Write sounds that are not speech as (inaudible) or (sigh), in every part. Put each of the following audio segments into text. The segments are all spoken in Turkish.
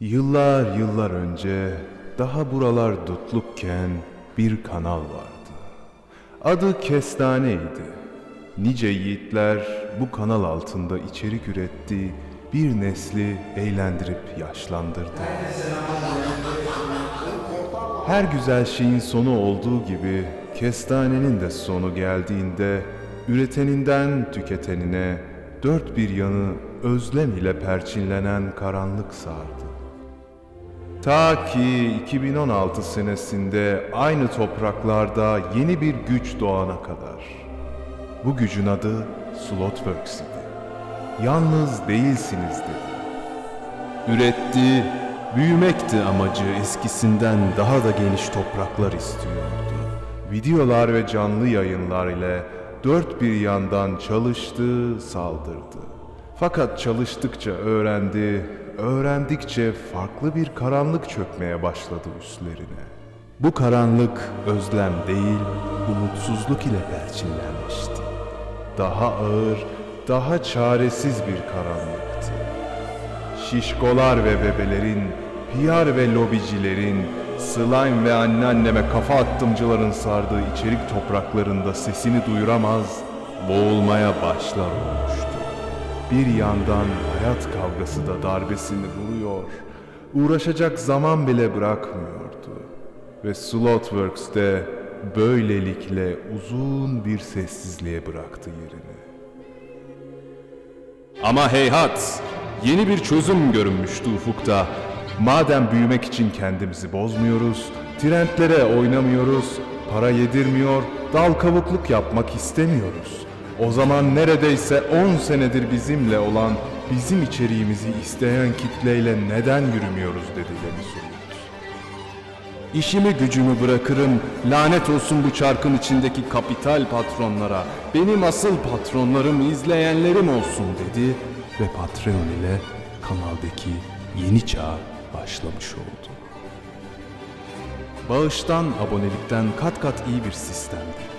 Yıllar yıllar önce daha buralar dutlukken bir kanal vardı. Adı Kestane'ydi. Nice yiğitler bu kanal altında içerik üretti, bir nesli eğlendirip yaşlandırdı. Her güzel şeyin sonu olduğu gibi kestanenin de sonu geldiğinde üreteninden tüketenine dört bir yanı özlem ile perçinlenen karanlık sardı. Ta ki 2016 senesinde aynı topraklarda yeni bir güç doğana kadar. Bu gücün adı Slotworks idi. Yalnız değilsiniz dedi. Üretti, büyümekti amacı eskisinden daha da geniş topraklar istiyordu. Videolar ve canlı yayınlar ile dört bir yandan çalıştı, saldırdı. Fakat çalıştıkça öğrendi, öğrendikçe farklı bir karanlık çökmeye başladı üstlerine. Bu karanlık özlem değil, umutsuzluk ile perçinlenmişti. Daha ağır, daha çaresiz bir karanlıktı. Şişkolar ve bebelerin, PR ve lobicilerin, slime ve anneanneme kafa attımcıların sardığı içerik topraklarında sesini duyuramaz, boğulmaya başlar olmuştu. Bir yandan hayat kavgası da darbesini vuruyor, uğraşacak zaman bile bırakmıyordu. Ve Slotworks de böylelikle uzun bir sessizliğe bıraktı yerini. Ama heyhat, yeni bir çözüm görünmüştü ufukta. Madem büyümek için kendimizi bozmuyoruz, trendlere oynamıyoruz, para yedirmiyor, dal kavukluk yapmak istemiyoruz. O zaman neredeyse 10 senedir bizimle olan, bizim içeriğimizi isteyen kitleyle neden yürümüyoruz dedi Deniz Umut. İşimi gücümü bırakırım, lanet olsun bu çarkın içindeki kapital patronlara, benim asıl patronlarım izleyenlerim olsun dedi ve Patreon ile kanaldaki yeni çağ başlamış oldu. Bağıştan, abonelikten kat kat iyi bir sistemdi.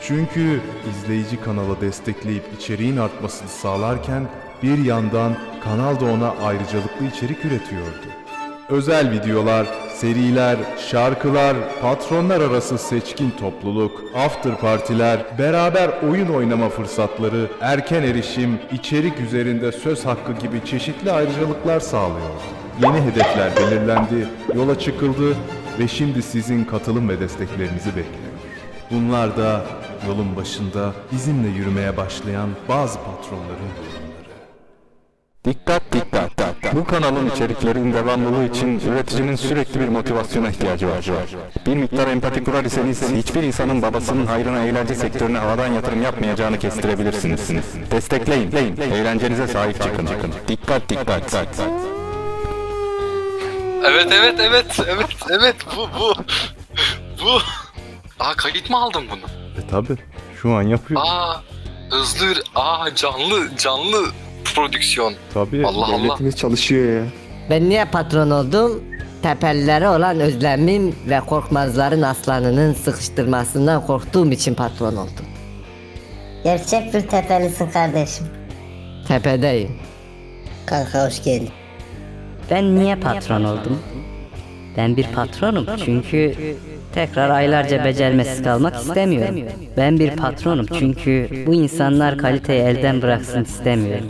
Çünkü izleyici kanalı destekleyip içeriğin artmasını sağlarken bir yandan kanal da ona ayrıcalıklı içerik üretiyordu. Özel videolar, seriler, şarkılar, patronlar arası seçkin topluluk, after partiler, beraber oyun oynama fırsatları, erken erişim, içerik üzerinde söz hakkı gibi çeşitli ayrıcalıklar sağlıyordu. Yeni hedefler belirlendi, yola çıkıldı ve şimdi sizin katılım ve desteklerinizi bekliyor. Bunlar da yolun başında bizimle yürümeye başlayan bazı patronların yorumları. Dikkat dikkat. Bu kanalın içeriklerinin devamlılığı için üreticinin sürekli bir motivasyona ihtiyacı var. Bir miktar empati kurar iseniz hiçbir insanın babasının hayrına eğlence sektörüne havadan yatırım yapmayacağını kestirebilirsiniz. Destekleyin. Eğlencenize sahip çıkın. Dikkat dikkat. Evet evet evet evet evet bu bu bu. Aa kayıt mı aldın bunu? E tabi şu an yapıyor. Aa hızlı bir aa canlı canlı prodüksiyon. Tabi. Allah Allah. Devletimiz çalışıyor ya. Ben niye patron oldum? Tepellilere olan özlemim ve korkmazların aslanının sıkıştırmasından korktuğum için patron oldum. Gerçek bir tepelisin kardeşim. Tepedeyim. Kanka hoş geldin. Ben niye patron oldum? Ben bir patronum çünkü tekrar aylarca becermesiz kalmak istemiyorum. Ben bir patronum çünkü bu insanlar kaliteyi elden bıraksın istemiyorum.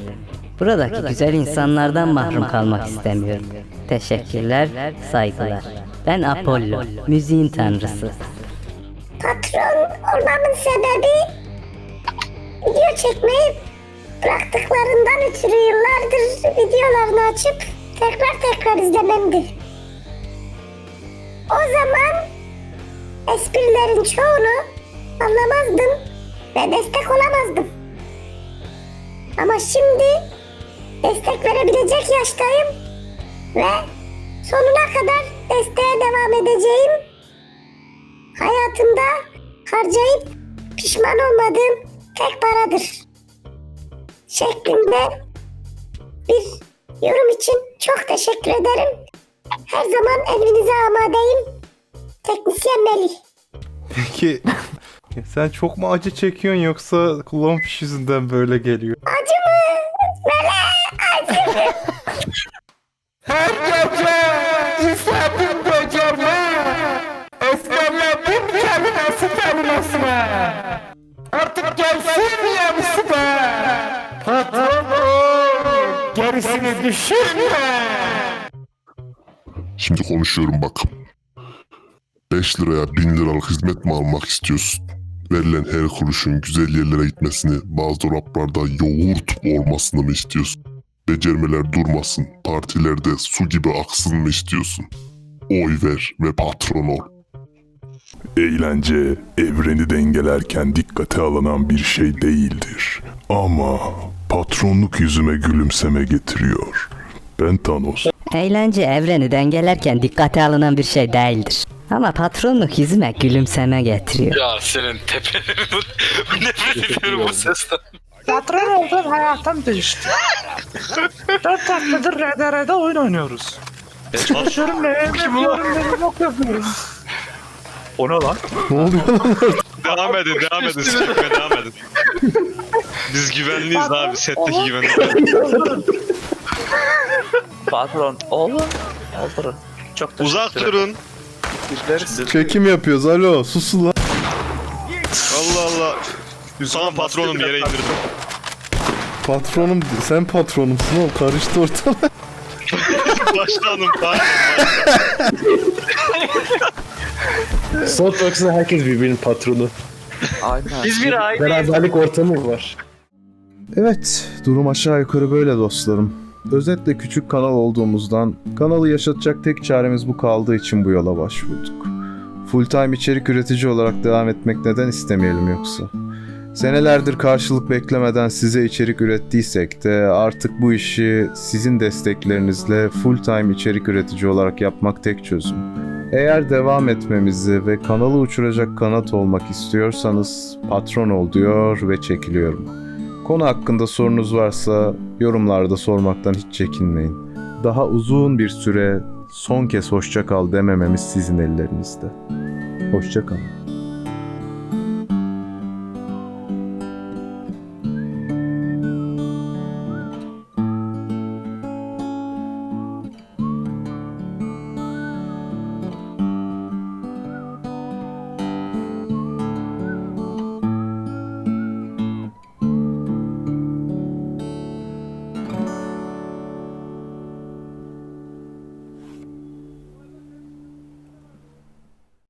Buradaki güzel insanlardan mahrum kalmak istemiyorum. Teşekkürler, saygılar. Ben Apollo, müziğin tanrısı. Patron olmamın sebebi video çekmeyi bıraktıklarından ötürü yıllardır videolarını açıp tekrar tekrar izlememdi. O zaman esprilerin çoğunu anlamazdım ve destek olamazdım. Ama şimdi destek verebilecek yaştayım ve sonuna kadar desteğe devam edeceğim. Hayatımda harcayıp pişman olmadığım tek paradır. Şeklinde bir yorum için çok teşekkür ederim. Her zaman emrinize amadeyim. Teknisyen Melih. Peki (laughs) sen çok mu acı çekiyorsun yoksa klonfiş yüzünden böyle geliyor? Acı mı? Böyle acı mı? Her gece izledim gecemi Ezberledim kelimesi kelimesine Artık gelsin yenisi de Patronum gerisini düşünme Şimdi konuşuyorum bak. 5 liraya 1000 liralık hizmet mi almak istiyorsun? Verilen her kuruşun güzel yerlere gitmesini, bazı dolaplarda yoğurt olmasını mı istiyorsun? Becermeler durmasın, partilerde su gibi aksın mı istiyorsun? Oy ver ve patron ol. Eğlence evreni dengelerken dikkate alınan bir şey değildir. Ama patronluk yüzüme gülümseme getiriyor. Ben Thanos. Eğlence evreni dengelerken dikkate alınan bir şey değildir. Ama patronluk yüzüme gülümseme getiriyor. Ya senin tepelerini nefret ediyorum bu sesten. Patron oldum hayatım değişti. Dört haftadır RDR'de oyun oynuyoruz. Çalışıyorum ne yapıyorum ne yok yapıyorum. O ne lan? Devam edin, devam edin. Sıkmaya devam edin. Biz güvenliyiz abi. Setteki güvenlik. Patron oğlum. Öldürün. Çok Uzak durun. Çekim yapıyoruz alo susun lan. Allah Allah. Tamam patronum yere indirdim. Patronum sen patronumsun oğlum karıştı ortalık. (laughs) Başlanım pardon. Softbox'da herkes birbirinin patronu. Biz bir aile. Beraberlik ortamı var. Evet, durum aşağı yukarı böyle dostlarım. Özetle küçük kanal olduğumuzdan kanalı yaşatacak tek çaremiz bu kaldığı için bu yola başvurduk. Full time içerik üretici olarak devam etmek neden istemeyelim yoksa? Senelerdir karşılık beklemeden size içerik ürettiysek de artık bu işi sizin desteklerinizle full time içerik üretici olarak yapmak tek çözüm. Eğer devam etmemizi ve kanalı uçuracak kanat olmak istiyorsanız patron ol diyor ve çekiliyorum. Konu hakkında sorunuz varsa yorumlarda sormaktan hiç çekinmeyin. Daha uzun bir süre son kez hoşça kal demememiz sizin ellerinizde. Hoşça kalın.